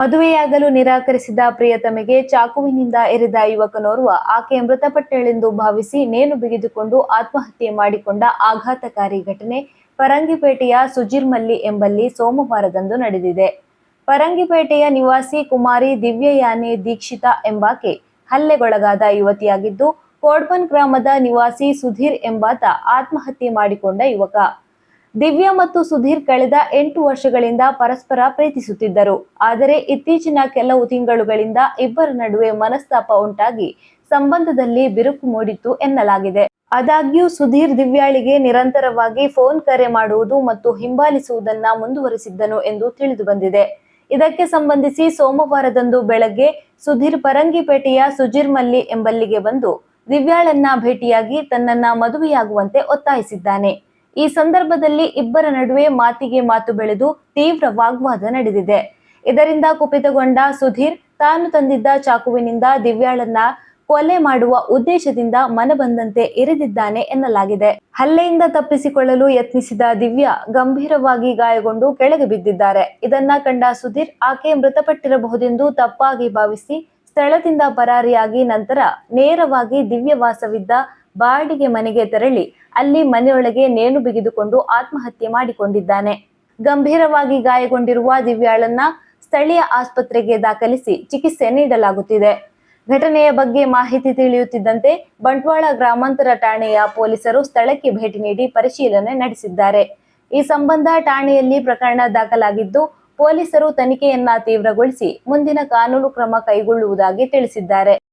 ಮದುವೆಯಾಗಲು ನಿರಾಕರಿಸಿದ ಪ್ರಿಯತಮೆಗೆ ಚಾಕುವಿನಿಂದ ಎರಿದ ಯುವಕನೋರ್ವ ಆಕೆ ಮೃತಪಟ್ಟಳೆಂದು ಭಾವಿಸಿ ನೇಣು ಬಿಗಿದುಕೊಂಡು ಆತ್ಮಹತ್ಯೆ ಮಾಡಿಕೊಂಡ ಆಘಾತಕಾರಿ ಘಟನೆ ಪರಂಗಿಪೇಟೆಯ ಸುಜಿರ್ಮಲ್ಲಿ ಎಂಬಲ್ಲಿ ಸೋಮವಾರದಂದು ನಡೆದಿದೆ. ಪರಂಗಿಪೇಟೆಯ ನಿವಾಸಿ ಕುಮಾರಿ ದಿವ್ಯಯಾನೆ ದೀಕ್ಷಿತಾ ಎಂಬಾಕೆ ಹಲ್ಲೆಗೊಳಗಾದ ಯುವತಿಯಾಗಿದ್ದು, ಕೋಡ್ಬನ್ ಗ್ರಾಮದ ನಿವಾಸಿ ಸುಧೀರ್ ಎಂಬಾತ ಆತ್ಮಹತ್ಯೆ ಮಾಡಿಕೊಂಡ ಯುವಕ. ದಿವ್ಯಾ ಮತ್ತು ಸುಧೀರ್ ಕಳೆದ ಎಂಟು ವರ್ಷಗಳಿಂದ ಪರಸ್ಪರ ಪ್ರೀತಿಸುತ್ತಿದ್ದರು. ಆದರೆ ಇತ್ತೀಚಿನ ಕೆಲವು ತಿಂಗಳುಗಳಿಂದ ಇಬ್ಬರ ನಡುವೆ ಮನಸ್ತಾಪ ಉಂಟಾಗಿ ಸಂಬಂಧದಲ್ಲಿ ಬಿರುಕು ಮೂಡಿತ್ತು ಎನ್ನಲಾಗಿದೆ. ಆದಾಗ್ಯೂ ಸುಧೀರ್ ದಿವ್ಯಾಳಿಗೆ ನಿರಂತರವಾಗಿ ಫೋನ್ ಕರೆ ಮಾಡುವುದು ಮತ್ತು ಹಿಂಬಾಲಿಸುವುದನ್ನ ಮುಂದುವರಿಸಿದ್ದನು ಎಂದು ತಿಳಿದು ಬಂದಿದೆ. ಇದಕ್ಕೆ ಸಂಬಂಧಿಸಿ ಸೋಮವಾರದಂದು ಬೆಳಗ್ಗೆ ಸುಧೀರ್ ಪರಂಗಿಪೇಟೆಯ ಸುಜಿರ್ಮಲ್ಲಿ ಎಂಬಲ್ಲಿಗೆ ಬಂದು ದಿವ್ಯಾಳನ್ನ ಭೇಟಿಯಾಗಿ ತನ್ನನ್ನ ಮದುವೆಯಾಗುವಂತೆ ಒತ್ತಾಯಿಸಿದ್ದಾನೆ. ಈ ಸಂದರ್ಭದಲ್ಲಿ ಇಬ್ಬರ ನಡುವೆ ಮಾತಿಗೆ ಮಾತು ಬೆಳೆದು ತೀವ್ರ ವಾಗ್ವಾದ ನಡೆದಿದೆ. ಇದರಿಂದ ಕುಪಿತಗೊಂಡ ಸುಧೀರ್ ತಾನು ತಂದಿದ್ದ ಚಾಕುವಿನಿಂದ ದಿವ್ಯಾಳನ್ನ ಕೊಲೆ ಮಾಡುವ ಉದ್ದೇಶದಿಂದ ಮನಬಂದಂತೆ ಇರಿದಿದ್ದಾನೆ ಎನ್ನಲಾಗಿದೆ. ಹಲ್ಲೆಯಿಂದ ತಪ್ಪಿಸಿಕೊಳ್ಳಲು ಯತ್ನಿಸಿದ ದಿವ್ಯಾ ಗಂಭೀರವಾಗಿ ಗಾಯಗೊಂಡು ಕೆಳಗೆ ಬಿದ್ದಿದ್ದಾರೆ. ಇದನ್ನ ಕಂಡ ಸುಧೀರ್, ಆಕೆ ಮೃತಪಟ್ಟಿರಬಹುದೆಂದು ತಪ್ಪಾಗಿ ಭಾವಿಸಿ ಸ್ಥಳದಿಂದ ಪರಾರಿಯಾಗಿ ನಂತರ ನೇರವಾಗಿ ದಿವ್ಯವಾಸವಿದ್ದ ಬಾಡಿಗೆ ಮನೆಗೆ ತೆರಳಿ ಅಲ್ಲಿ ಮನೆಯೊಳಗೆ ನೇಣು ಬಿಗಿದುಕೊಂಡು ಆತ್ಮಹತ್ಯೆ ಮಾಡಿಕೊಂಡಿದ್ದಾನೆ. ಗಂಭೀರವಾಗಿ ಗಾಯಗೊಂಡಿರುವ ದಿವ್ಯಾಳನ್ನ ಸ್ಥಳೀಯ ಆಸ್ಪತ್ರೆಗೆ ದಾಖಲಿಸಿ ಚಿಕಿತ್ಸೆ ನೀಡಲಾಗುತ್ತಿದೆ. ಘಟನೆಯ ಬಗ್ಗೆ ಮಾಹಿತಿ ತಿಳಿಯುತ್ತಿದ್ದಂತೆ ಬಂಟ್ವಾಳ ಗ್ರಾಮಾಂತರ ಠಾಣೆಯ ಪೊಲೀಸರು ಸ್ಥಳಕ್ಕೆ ಭೇಟಿ ನೀಡಿ ಪರಿಶೀಲನೆ ನಡೆಸಿದ್ದಾರೆ. ಈ ಸಂಬಂಧ ಠಾಣೆಯಲ್ಲಿ ಪ್ರಕರಣ ದಾಖಲಾಗಿದ್ದು ಪೊಲೀಸರು ತನಿಖೆಯನ್ನ ತೀವ್ರಗೊಳಿಸಿ ಮುಂದಿನ ಕಾನೂನು ಕ್ರಮ ಕೈಗೊಳ್ಳುವುದಾಗಿ ತಿಳಿಸಿದ್ದಾರೆ.